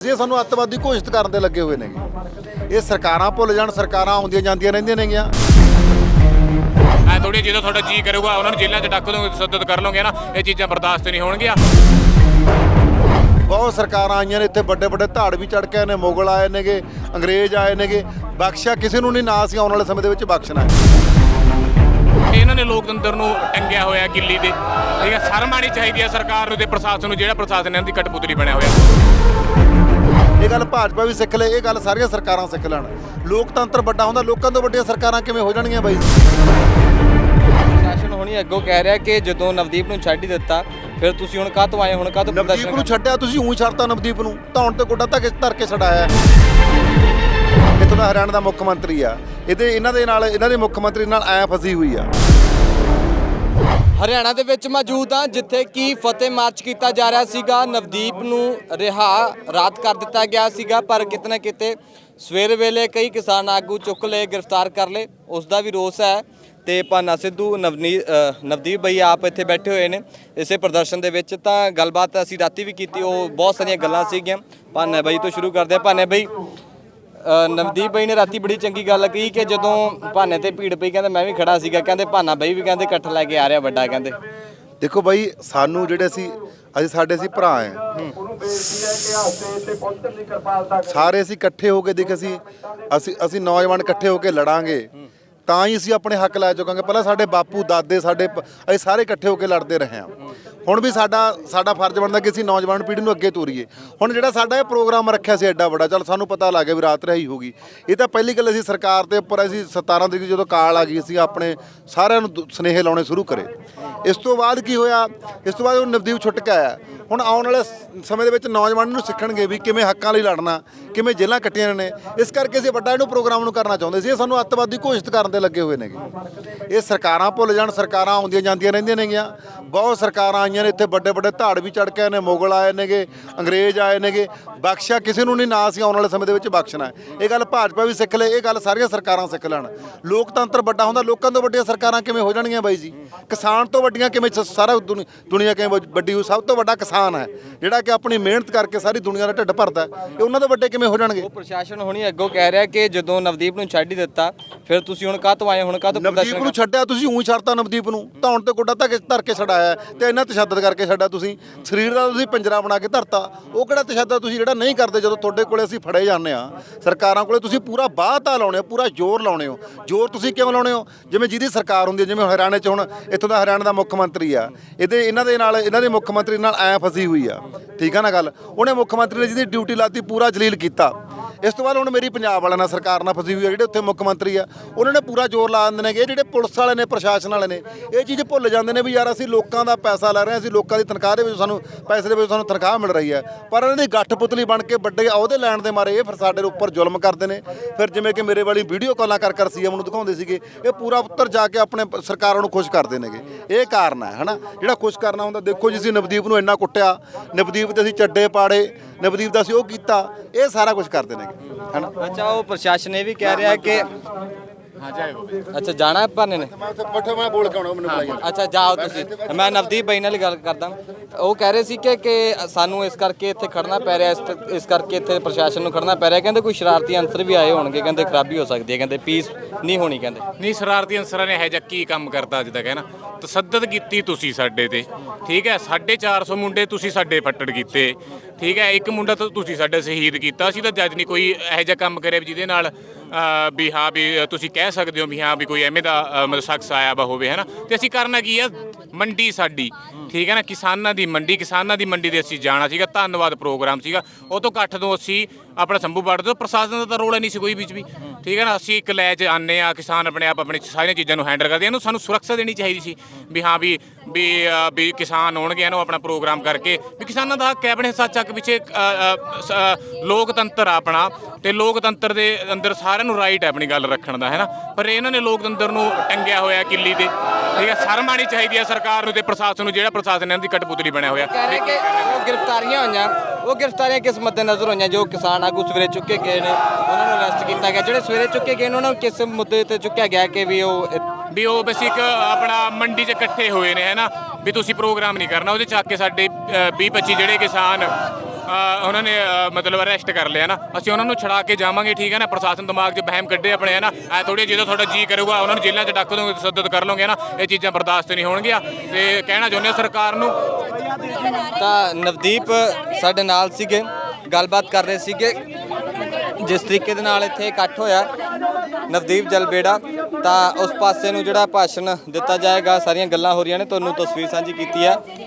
ਇਹ ਸਾਨੂੰ ਅੱਤਵਾਦੀ ਘੋਸ਼ਿਤ ਕਰਨ ਦੇ ਲੱਗੇ ਹੋਏ ਨੇਗੇ ਇਹ ਸਰਕਾਰਾਂ ਭੁੱਲ ਜਾਣ ਸਰਕਾਰਾਂ ਆਉਂਦੀਆਂ ਜਾਂਦੀਆਂ ਰਹਿੰਦੀਆਂ ਨੇਗੀਆਂ। ਐ ਥੋੜੀ ਜਦੋਂ ਤੁਹਾਡਾ ਜੀ ਕਰੂਗਾ ਉਹਨਾਂ ਨੂੰ ਜੇਲ੍ਹਾਂ 'ਚ ਡੱਕ ਦੋਗੇ ਤਸੱਦਦ ਕਰ ਲਓਗੇ ਨਾ ਇਹ ਚੀਜ਼ਾਂ ਬਰਦਾਸ਼ਤ ਨਹੀਂ ਹੋਣਗੀਆਂ। ਬਹੁਤ ਸਰਕਾਰਾਂ ਆਈਆਂ ਨੇ ਇੱਥੇ ਵੱਡੇ ਵੱਡੇ ਧਾੜ ਵੀ ਚੜ ਕੇ ਨੇ ਮੁਗਲ ਆਏ ਨੇਗੇ ਅੰਗਰੇਜ਼ ਆਏ ਨੇਗੇ। ਬਖਸ਼ਿਆ ਕਿਸੇ ਨੂੰ ਨਹੀਂ ਨਾ ਅਸੀਂ ਆਉਣ ਵਾਲੇ ਸਮੇਂ ਦੇ ਵਿੱਚ ਬਖਸ਼ਣਾ ਇਹਨਾਂ ਨੇ ਲੋਕਤੰਤਰ ਨੂੰ ਟੰਗਿਆ ਹੋਇਆ ਕਿੱਲੀ ਤੇ ਠੀਕ ਹੈ ਸ਼ਰਮ ਆਉਣੀ ਚਾਹੀਦੀ ਹੈ ਸਰਕਾਰ ਨੂੰ ਤੇ ਪ੍ਰਸ਼ਾਸਨ ਨੂੰ ਜਿਹੜਾ ਪ੍ਰਸ਼ਾਸਨ ਇਹਨਾਂ ਦੀ ਕਠਪੁਤਲੀ ਬਣਿਆ ਹੋਇਆ। ਇਹ ਗੱਲ ਭਾਜਪਾ ਵੀ ਸਿੱਖ ਲੈ ਇਹ ਗੱਲ ਸਾਰੀਆਂ ਸਰਕਾਰਾਂ ਸਿੱਖ ਲੈਣ। ਲੋਕਤੰਤਰ ਵੱਡਾ ਹੁੰਦਾ ਲੋਕਾਂ ਤੋਂ ਵੱਡੀਆਂ ਸਰਕਾਰਾਂ ਕਿਵੇਂ ਹੋ ਜਾਣਗੀਆਂ ਬਾਈ? ਪ੍ਰਸ਼ਾਸਨ ਹੁਣੀ ਅੱਗੋਂ ਕਹਿ ਰਿਹਾ ਕਿ ਜਦੋਂ ਨਵਦੀਪ ਨੂੰ ਛੱਡ ਹੀ ਦਿੱਤਾ ਫਿਰ ਤੁਸੀਂ ਹੁਣ ਕਾਹਤੋਂ ਆਏ ਹੁਣ ਕਾਹਤੋਂ ਨਵਦੀਪ ਪ੍ਰਦਰਸ਼ਨ ਨੂੰ ਛੱਡਿਆ ਤੁਸੀਂ ਉਹੀ ਛੱਡਤਾ ਨਵਦੀਪ ਨੂੰ ਧੌਣ ਤੇ ਗੋਡਾ ਧੱਕੇ ਧਰ ਕੇ ਛਡਾਇਆ। ਇੱਥੋਂ ਦਾ ਹਰਿਆਣਾ ਦਾ ਮੁੱਖ ਮੰਤਰੀ ਆ। ਇਹਦੇ ਇਹਨਾਂ ਦੇ ਨਾਲ ਇਹਨਾਂ ਦੇ ਮੁੱਖ ਮੰਤਰੀ ਨਾਲ ਐ ਫਸੀ ਹੋਈ ਆ। ਹਰਿਆਣਾ ਦੇ ਵਿੱਚ ਮੌਜੂਦ ਹਾਂ, ਜਿੱਥੇ ਕਿ ਫਤਿਹ ਮਾਰਚ ਕੀਤਾ ਜਾ ਰਿਹਾ ਸੀਗਾ। ਨਵਦੀਪ ਨੂੰ ਰਿਹਾ ਰਾਤ ਕਰ ਦਿੱਤਾ ਗਿਆ ਸੀਗਾ, ਪਰ ਕਿਤੇ ਨਾ ਕਿਤੇ ਸਵੇਰ ਵੇਲੇ ਕਈ ਕਿਸਾਨ ਆਗੂ ਚੁੱਕ ਲਏ, ਗ੍ਰਿਫਤਾਰ ਕਰ ਲਏ। ਉਸ ਦਾ ਵੀ ਰੋਸ ਹੈ ਤੇ ਪਾਨਾ ਸਿੱਧੂ, ਨਵਨੀ ਨਵਦੀਪ ਬਈ ਆਪ ਇੱਥੇ ਬੈਠੇ ਹੋਏ ਨੇ ਇਸੇ ਪ੍ਰਦਰਸ਼ਨ ਦੇ ਵਿੱਚ। ਤਾਂ ਗੱਲਬਾਤ ਅਸੀਂ ਰਾਤੀ ਵੀ ਕੀਤੀ, ਉਹ ਬਹੁਤ ਸਾਰੀਆਂ ਗੱਲਾਂ ਸੀਗੀਆਂ। ਪਾਨਾ ਬਈ ਤੋਂ ਸ਼ੁਰੂ ਕਰਦੇ ਹਾਂ। ਪਾਨਾ ਬਈ ਨਵਦੀਪ ਬਾਈ ਨੇ ਰਾਤੀ ਬੜੀ ਚੰਗੀ ਗੱਲ ਕਹੀ ਕਿ ਜਦੋਂ ਭਾਨੇ ਤੇ ਭੀੜ ਪਈ, ਕਹਿੰਦੇ ਮੈਂ ਵੀ ਖੜਾ ਸੀਗਾ, ਕਹਿੰਦੇ ਭਾਨਾ ਬਈ ਵੀ ਕਹਿੰਦੇ ਇਕੱਠ ਲੈ ਕੇ ਆ ਰਿਹਾ ਵੱਡਾ, ਕਹਿੰਦੇ। ਦੇਖੋ ਬਾਈ, ਸਾਨੂੰ ਜਿਹੜੇ ਅਸੀਂ ਅਸੀਂ ਸਾਡੇ ਅਸੀਂ ਭਰਾ ਆ ਸਾਰੇ ਅਸੀਂ ਇਕੱਠੇ ਹੋ ਕੇ ਦੇਖ ਅਸੀਂ ਅਸੀਂ ਅਸੀਂ ਨੌਜਵਾਨ ਇਕੱਠੇ ਹੋ ਕੇ ਲੜਾਂਗੇ। ਤਾਂ ਹੀ ਅਸੀਂ ਆਪਣੇ ਹੱਕ ਲੈ ਚੁੱਕਾਂਗੇ। ਪਹਿਲਾਂ ਸਾਡੇ ਬਾਪੂ, ਦਾਦੇ, ਸਾਡੇ ਪ- ਅਸੀਂ ਸਾਰੇ ਇਕੱਠੇ ਹੋ ਕੇ ਲੜਦੇ ਰਹੇ ਹਾਂ। ਹੁਣ ਵੀ ਸਾਡਾ ਸਾਡਾ ਫਰਜ਼ ਬਣਦਾ ਕਿ ਅਸੀਂ ਨੌਜਵਾਨ ਪੀੜ੍ਹੀ ਨੂੰ ਅੱਗੇ ਤੋਰੀਏ। ਹੁਣ ਜਿਹੜਾ ਸਾਡਾ ਇਹ ਪ੍ਰੋਗਰਾਮ ਰੱਖਿਆ ਸੀ ਐਡਾ ਵੱਡਾ, ਚਲ ਸਾਨੂੰ ਪਤਾ ਲੱਗ ਗਿਆ ਵੀ ਰਾਤ ਰਹੀ ਹੋਗੀ ਇਹ ਤਾਂ ਪਹਿਲੀ ਗੱਲ ਅਸੀਂ ਸਰਕਾਰ ਦੇ ਉੱਪਰ ਅਸੀਂ 17 ਤਰੀਕ ਜਦੋਂ ਕਾਲ ਆ ਗਈ, ਅਸੀਂ ਆਪਣੇ ਸਾਰਿਆਂ ਨੂੰ ਦੁ- ਸੁਨੇਹੇ ਲਾਉਣੇ ਸ਼ੁਰੂ ਕਰੇ। ਇਸ ਤੋਂ ਬਾਅਦ ਕੀ ਹੋਇਆ? ਇਸ ਤੋਂ ਬਾਅਦ ਉਹ ਨਵਦੀਪ ਛੁੱਟ ਕੇ ਆਇਆ। ਹੁਣ ਆਉਣ ਵਾਲੇ ਸਮੇਂ ਦੇ ਵਿੱਚ ਨੌਜਵਾਨ ਨੂੰ ਸਿੱਖਣਗੇ ਵੀ ਕਿਵੇਂ ਹੱਕਾਂ ਲਈ ਲੜਨਾ, ਕਿਵੇਂ ਜੇਲ੍ਹਾਂ ਕੱਟੀਆਂ ਨੇ। ਇਸ ਕਰਕੇ ਅਸੀਂ ਵੱਡਾ ਇਹਨੂੰ ਪ੍ਰੋਗਰਾਮ ਨੂੰ ਕਰਨਾ ਚਾਹੁੰਦੇ ਸੀ। ਇਹ ਸਾਨੂੰ ਅੱਤਵਾਦੀ ਘੋਸ਼ਿਤ ਕਰਨ ਦੇ ਲੱਗੇ ਹੋਏ ਨੇਗੇ। ਇਹ ਸਰਕਾਰਾਂ ਭੁੱਲ ਜਾਣ, ਸਰਕਾਰਾਂ ਆਉਂਦੀਆਂ ਜਾਂਦੀਆਂ ਰਹਿੰਦੀਆਂ ਨੇਗੀਆਂ। ਬਹੁਤ ਸਰਕਾਰਾਂ ਆਈਆਂ ਨੇ ਇੱਥੇ, ਵੱਡੇ ਵੱਡੇ ਧਾੜ ਵੀ ਚੜ ਕੇ ਨੇ, ਮੁਗਲ ਆਏ ਨੇਗੇ, ਅੰਗਰੇਜ਼ ਆਏ ਨੇਗੇ। ਬਖਸ਼ਿਆ ਕਿਸੇ ਨੂੰ ਨਹੀਂ, ਨਾ ਅਸੀਂ ਆਉਣ ਵਾਲੇ ਸਮੇਂ ਦੇ ਵਿੱਚ ਬਖਸ਼ਣਾ। ਇਹ ਗੱਲ ਭਾਜਪਾ ਵੀ ਸਿੱਖ ਲੈ, ਇਹ ਗੱਲ ਸਾਰੀਆਂ ਸਰਕਾਰਾਂ ਸਿੱਖ ਲੈਣ। ਲੋਕਤੰਤਰ ਵੱਡਾ ਹੁੰਦਾ, ਲੋਕਾਂ ਤੋਂ ਵੱਡੀਆਂ ਸਰਕਾਰਾਂ ਕਿਵੇਂ ਹੋ ਜਾਣਗੀਆਂ ਬਾਈ ਜੀ? ਕਿਸਾਨ ਤੋਂ ਵੱਡੀਆਂ ਕਿਵੇਂ ਸਾਰਾ ਦੁਨੀ- ਦੁਨੀਆ ਕਿਵੇਂ ਵੱਡੀ ਹੋ ਸਭ ਤੋਂ ਵੱਡਾ ਕਿਸਾਨ ਹੈ। ਜਿਹੜਾ ਕਿ ਆਪਣੀ ਮਿਹਨਤ ਕਰਕੇ ਸਾਰੀ ਦੁਨੀਆ ਦਾ ਢਿੱਡ ਭਰਦਾ ਹੈ। ਇਹ ਉਹਨਾਂ ਤੋਂ ਵੱਡੇ ਕਿਵੇਂ ਹੋ ਜਾਣਗੇ? ਉਹ ਪ੍ਰਸ਼ਾਸਨ ਹੁਣੀ ਅੱਗੋਂ ਕਹਿ ਰਿਹਾ ਕਿ ਜਦੋਂ ਨਵਦੀਪ ਨੂੰ ਛੱਡ ਹੀ ਦਿੱਤਾ ਫਿਰ ਤੁਸੀਂ ਹੁਣ ਕਾਹਤੋਂ ਆਏ ਹੁਣ ਕਾਹਤੋਂ ਨਵਦੀਪ ਪ੍ਰਦਰਸ਼ਨ ਨੂੰ ਛੱਡਿਆ ਤੁਸੀਂ ਉਹੀ ਛੱਡਤਾ ਨਵਦੀਪ ਨੂੰ। ਧੌਣ ਤੇ ਗੋਡਾ ਧੱਕੇ ਧਰ ਕੇ ਛਡਾਇਆ ਤੇ ਇੰਨਾ ਤਸ਼ੱਦਦ ਕਰਕੇ ਛੱਡਿਆ ਤੁਸੀਂ। ਸਰੀਰ ਦਾ ਤੁਸੀਂ ਪਿੰਜਰਾ ਬਣਾ ਕੇ ਧਰਤਾ। ਉਹ ਕਿਹੜਾ ਤਸ਼ੱਦਦ ਤੁਸੀਂ ਜਿਹੜਾ ਨਹੀਂ ਕਰਦੇ ਜਦੋਂ ਤੁਹਾਡੇ ਕੋਲੇ ਅਸੀਂ ਫੜੇ ਜਾਂਦੇ ਆ ਸਰਕਾਰਾਂ ਕੋਲੇ ਤੁਸੀਂ ਪੂਰਾ ਬਾਹ ਤਾਂ ਲਾਉਣੇ ਹੋ ਪੂਰਾ ਜ਼ੋਰ ਲਾਉਣੇ ਹੋ। ਜ਼ੋਰ ਤੁਸੀਂ ਕਿਉਂ ਲਾਉਣੇ ਹੋ? ਜਿਵੇਂ ਜਿਹਦੀ ਸਰਕਾਰ ਹੁੰਦੀ ਹੈ ਜਿਵੇਂ ਹਰਿਆਣੇ 'ਚ ਹੁਣ ਇੱਥੋਂ ਦਾ ਹਰਿਆਣਾ ਦਾ ਮੁੱਖ ਮੰਤਰੀ ਆ। ਇਹਦੇ ਇਹਨਾਂ ਦੇ ਨਾਲ ਇਹਨਾਂ ਦੇ ਮੁੱਖ ਮੰਤਰੀ ਨਾਲ ਐ ਫਸੀ ਹੋਈ ਆ। ਠੀਕ ਆ ਨਾ ਗੱਲ? ਉਹਨੇ ਮੁੱਖ ਮੰਤਰੀ ਨੇ ਜਿਹਦੀ ਡਿਊਟੀ ਲਾਤੀ, ਪੂਰਾ ਜਲੀਲ ਕੀਤਾ। ਇਸ ਤੋਂ ਬਾਅਦ ਹੁਣ ਮੇਰੀ ਪੰਜਾਬ ਵਾਲਿਆਂ ਨਾਲ ਸਰਕਾਰ ਨਾਲ ਫਸੀ ਹੋਈ ਆ, ਜਿਹੜੇ ਉੱਥੇ ਮੁੱਖ ਮੰਤਰੀ ਆ, ਉਹਨਾਂ ਨੇ ਪੂਰਾ ਜ਼ੋਰ ਲਾ ਦਿੰਦੇ ਨੇ ਕਿ ਇਹ ਜਿਹੜੇ ਪੁਲਿਸ ਵਾਲੇ ਨੇ, ਪ੍ਰਸ਼ਾਸਨ ਵਾਲੇ ਨੇ, ਇਹ ਚੀਜ਼ ਭੁੱਲ ਜਾਂਦੇ ਨੇ ਵੀ ਯਾਰ ਅਸੀਂ ਲੋਕਾਂ ਦਾ ਪੈਸਾ ਲੈ ਰਹੇ ਹਾਂ, ਅਸੀਂ ਲੋਕਾਂ ਦੀ ਤਨਖਾਹ ਦੇ ਵਿੱਚ ਸਾਨੂੰ ਪੈਸੇ ਦੇ ਵਿੱਚ ਸਾਨੂੰ ਤਨਖਾਹ ਮਿਲ ਰਹੀ ਹੈ। ਪਰ ਇਹਨਾਂ ਦੀ ਗੱਠ ਪੁਤਲੀ ਬਣ ਕੇ ਵੱਡੇ ਅਹੁਦੇ ਲੈਣ ਦੇ ਮਾਰੇ ਇਹ ਫਿਰ ਸਾਡੇ ਉੱਪਰ ਜ਼ੁਲਮ ਕਰਦੇ ਨੇ। ਫਿਰ ਜਿਵੇਂ ਕਿ ਮੇਰੇ ਵਾਲੀ ਵੀਡੀਓ ਕਾਲਾਂ ਕਰ ਕਰ ਸੀਐਮ ਨੂੰ ਦਿਖਾਉਂਦੇ ਸੀਗੇ, ਇਹ ਪੂਰਾ ਉੱਤਰ ਜਾ ਕੇ ਆਪਣੇ ਸਰਕਾਰਾਂ ਨੂੰ ਖੁਸ਼ ਕਰਦੇ ਨੇਗੇ। ਇਹ ਕਾਰਨ ਹੈ, ਹਨਾ? ਜਿਹੜਾ ਖੁਸ਼ ਕਰਨਾ ਹੁੰਦਾ, ਦੇਖੋ ਜੀ, ਅਸੀਂ ਨਵਦੀਪ ਨੂੰ ਇੰਨਾ ਕੁੱਟਿਆ, ਨਵਦੀਪ ਤੇ ਅਸੀਂ ਚੱਡੇ ਪਾੜੇ, ਨਵਦੀਪ ਦਾ ਅਸੀਂ ਉਹ ਕੀਤਾ, ਇਹ ਸਾਰਾ ਕੁਝ ਕਰਦੇ ਨੇਗੇ। ਹਨਾ? ਅੱਛਾ ਉਹ ਪ੍ਰਸ਼ਾਸਨ ਇਹ ਵੀ ਕਹਿ ਰਿਹਾ ਕਿ ਹਾਂ ਜਾਏ ਅੱਛਾ ਜਾਣਾ ਹੈ ਭਾਨੇ ਨੇ? ਮੈਂ ਉੱਥੇ ਬੈਠਾ ਮੈਂ ਬੋਲ ਕੇ ਆਉਣਾ ਮੈਨੂੰ ਬੁਲਾਈ ਅੱਛਾ ਜਾਓ ਤੁਸੀਂ। ਮੈਂ ਨਵਦੀਪ ਬਾਈ ਨਾਲ ਗੱਲ ਕਰਦਾ। ਉਹ ਕਹਿ ਰਹੇ ਸੀ ਕਿ ਕਿ ਸਾਨੂੰ ਇਸ ਕਰਕੇ ਇੱਥੇ ਖੜਨਾ ਪੈ ਰਿਹਾ ਇਸ- ਇਸ ਕਰਕੇ ਇੱਥੇ ਪ੍ਰਸ਼ਾਸਨ ਨੂੰ ਖੜਨਾ ਪੈ ਰਿਹਾ। ਕਹਿੰਦੇ ਕੋਈ ਸ਼ਰਾਰਤੀ ਅੰਸਰ ਵੀ ਆਏ ਹੋਣਗੇ ਕਹਿੰਦੇ ਖਰਾਬੀ ਹੋ ਸਕਦੀ ਹੈ ਕਹਿੰਦੇ ਪੀਸ ਨਹੀਂ ਹੋਣੀ ਕਹਿੰਦੇ। ਨਹੀਂ ਸ਼ਰਾਰਤੀ ਅਨਸਰਾਂ ਨੇ ਇਹ ਜਿਹਾ ਕੀ ਕੰਮ ਕਰਤਾ ਅੱਜ ਤੱਕ ਹੈ ਨਾ? ਤਸੱਦਦ ਕੀਤੀ ਤੁਸੀਂ ਸਾਡੇ ਤੇ ਠੀਕ ਹੈ? 450 ਮੁੰਡੇ ਤੁਸੀਂ ਸਾਡੇ ਫੱਟੜ ਕੀਤੇ ਠੀਕ ਹੈ? ਇੱਕ ਮੁੰਡਾ ਤਾਂ ਤੁਸੀਂ ਸਾਡੇ ਸ਼ਹੀਦ ਕੀਤਾ ਅਸੀਂ ਤਾਂ ਜੱਜ ਨਹੀਂ ਕੋਈ ਇਹੋ ਜਿਹਾ ਕੰਮ ਕਰਿਆ ਵੀ ਜਿਹਦੇ ਨਾਲ ਵੀ ਹਾਂ ਵੀ ਤੁਸੀਂ ਕਹਿ ਸਕਦੇ ਹੋ ਵੀ ਹਾਂ ਵੀ ਕੋਈ ਐਵੇਂ ਦਾ ਮਤਲਬ ਸ਼ਖਸ ਆਇਆ ਵਾ ਹੋਵੇ ਹੈ ਨਾ ਤੇ ਅਸੀਂ ਕਰਨਾ ਕੀ ਆ? ਮੰਡੀ ਸਾਡੀ, ਠੀਕ ਹੈ ਨਾ? ਕਿਸਾਨਾਂ ਦੀ ਮੰਡੀ, ਕਿਸਾਨਾਂ ਦੀ ਮੰਡੀ ਦੇ ਅਸੀਂ ਜਾਣਾ ਸੀਗਾ, ਧੰਨਵਾਦ ਪ੍ਰੋਗਰਾਮ ਸੀਗਾ। ਉਹ ਤੋਂ ਇਕੱਠ ਤੋਂ ਅਸੀਂ ਆਪਣਾ ਸੰਭੂ ਬਾੜ ਤੋਂ, ਪ੍ਰਸ਼ਾਸਨ ਦਾ ਤਾਂ ਰੋਲ ਨਹੀਂ ਸੀ ਕੋਈ ਵਿੱਚ ਵੀ। ਠੀਕ ਹੈ ਨਾ, ਅਸੀਂ ਇੱਕ ਲੈ ਚ ਆਨੇ ਆ ਕਿਸਾਨ ਆਪਣੇ ਆਪ ਆਪਣੀ ਸਾਰੀਆਂ ਚੀਜ਼ਾਂ ਨੂੰ ਹੈਂਡਲ ਕਰਦੇ ਇਹਨੂੰ ਸਾਨੂੰ ਸੁਰੱਖਿਆ ਦੇਣੀ ਚਾਹੀਦੀ ਸੀ ਵੀ ਹਾਂ ਵੀ ਵੀ ਵੀ ਕਿਸਾਨ ਆਉਣਗੇ, ਇਹਨੂੰ ਆਪਣਾ ਪ੍ਰੋਗਰਾਮ ਕਰਕੇ। ਵੀ ਕਿਸਾਨਾਂ ਦਾ ਹੱਕ ਹੈ, ਆਪਣੇ ਸੱਚ ਚੱਕ ਪਿੱਛੇ ਲੋਕਤੰਤਰ ਆਪਣਾ, ਤੇ ਲੋਕਤੰਤਰ ਦੇ ਅੰਦਰ ਸਾਰਿਆਂ ਨੂੰ ਰਾਈਟ ਹੈ ਆਪਣੀ ਗੱਲ ਰੱਖਣ ਦਾ, ਹੈ ਨਾ? ਪਰ ਇਹਨਾਂ ਨੇ ਲੋਕਤੰਤਰ ਨੂੰ ਟੰਗਿਆ ਹੋਇਆ ਕਿੱਲੀ ਤੇ। ਠੀਕ ਹੈ, ਸ਼ਰਮ ਆਉਣੀ ਚਾਹੀਦੀ ਹੈ ਸਰਕਾਰ ਨੂੰ ਤੇ ਪ੍ਰਸ਼ਾਸਨ ਨੂੰ, ਜਿਹੜਾ ਪ੍ਰਸ਼ਾਸਨ ਇਹਨਾਂ ਦੀ ਕਠਪੁਤਲੀ ਬਣਿਆ ਹੋਇਆ। ਕਹਿ ਰਹੇ ਕਿ ਉਹ ਗ੍ਰਿਫਤਾਰੀਆਂ ਹੋਈਆਂ। ਉਹ ਗ੍ਰਿਫਤਾਰੀਆਂ ਕਿਸ ਮੱਦੇ ਨਜ਼ਰ ਹੋਈਆਂ ਜੋ ਕਿਸਾਨ ਆਗੂ ਸਵੇਰੇ ਚੁੱਕੇ ਗਏ ਨੇ? ਉਹਨਾਂ ਨੂੰ ਅਰੈਸਟ ਕੀਤਾ ਗਿਆ। ਜਿਹੜੇ ਸਵੇਰੇ ਚੁੱਕੇ ਗਏ ਨੇ, ਉਹਨਾਂ ਨੂੰ ਕਿਸ ਮੁੱਦੇ ਤੇ ਚੁੱਕਿਆ ਗਿਆ ਕਿ ਵੀ ਉਹ ਵੀ ਉਹ ਬਸ ਇੱਕ ਆਪਣਾ ਮੰਡੀ 'ਚ ਇਕੱਠੇ ਹੋਏ ਨੇ, ਹੈਨਾ? ਵੀ ਤੁਸੀਂ ਪ੍ਰੋਗਰਾਮ ਨਹੀਂ ਕਰਨਾ। ਉਹਦੇ ਚੱਕ ਕੇ ਸਾਡੇ 20 25 ਜਿਹੜੇ ਕਿਸਾਨ ਉਹਨਾਂ ਨੇ ਮਤਲਬ ਅਰੈਸਟ ਕਰ ਲਿਆ ਨਾ ਅਸੀਂ ਉਹਨਾਂ ਨੂੰ ਛੜਾ ਕੇ ਜਾਵਾਂਗੇ, ਠੀਕ ਹੈ ਨਾ? ਪ੍ਰਸ਼ਾਸਨ ਦਿਮਾਗ 'ਚ ਵਹਿਮ ਕੱਢੇ ਆਪਣੇ ਹੈ ਨਾ ਐ ਥੋੜੀ ਜਦੋਂ ਤੁਹਾਡਾ ਜੀ ਕਰੂਗਾ, ਉਹਨਾਂ ਨੂੰ ਜੇਲ੍ਹਾਂ 'ਚ ਡੱਕ ਦੋਗੇ, ਤਸੱਦਦ ਕਰ ਲਓਗੇ ਨਾ ਇਹ ਚੀਜ਼ਾਂ ਬਰਦਾਸ਼ਤ ਨਹੀਂ ਹੋਣਗੀਆਂ। ਤੇ ਕਹਿਣਾ ਚਾਹੁੰਦੇ ਹਾਂ ਸਰਕਾਰ ਨੂੰ ਤਾਂ ਨਵਦੀਪ ਸਾਡੇ ਨਾਲ ਸੀਗੇ, ਗੱਲਬਾਤ ਕਰ ਰਹੇ ਸੀਗੇ। ਜਿਸ ਤਰੀਕੇ ਦੇ ਨਾਲ ਇੱਥੇ ਇਕੱਠ ਹੋਇਆ ਨਵਦੀਪ ਜਲਬੇੜਾ, ਤਾਂ ਉਸ ਪਾਸੇ ਨੂੰ ਜਿਹੜਾ ਭਾਸ਼ਣ ਦਿੱਤਾ ਜਾਏਗਾ, ਸਾਰੀਆਂ ਗੱਲਾਂ ਹੋ ਰਹੀਆਂ ਨੇ, ਤੁਹਾਨੂੰ ਤਸਵੀਰ ਸਾਂਝੀ ਕੀਤੀ ਹੈ।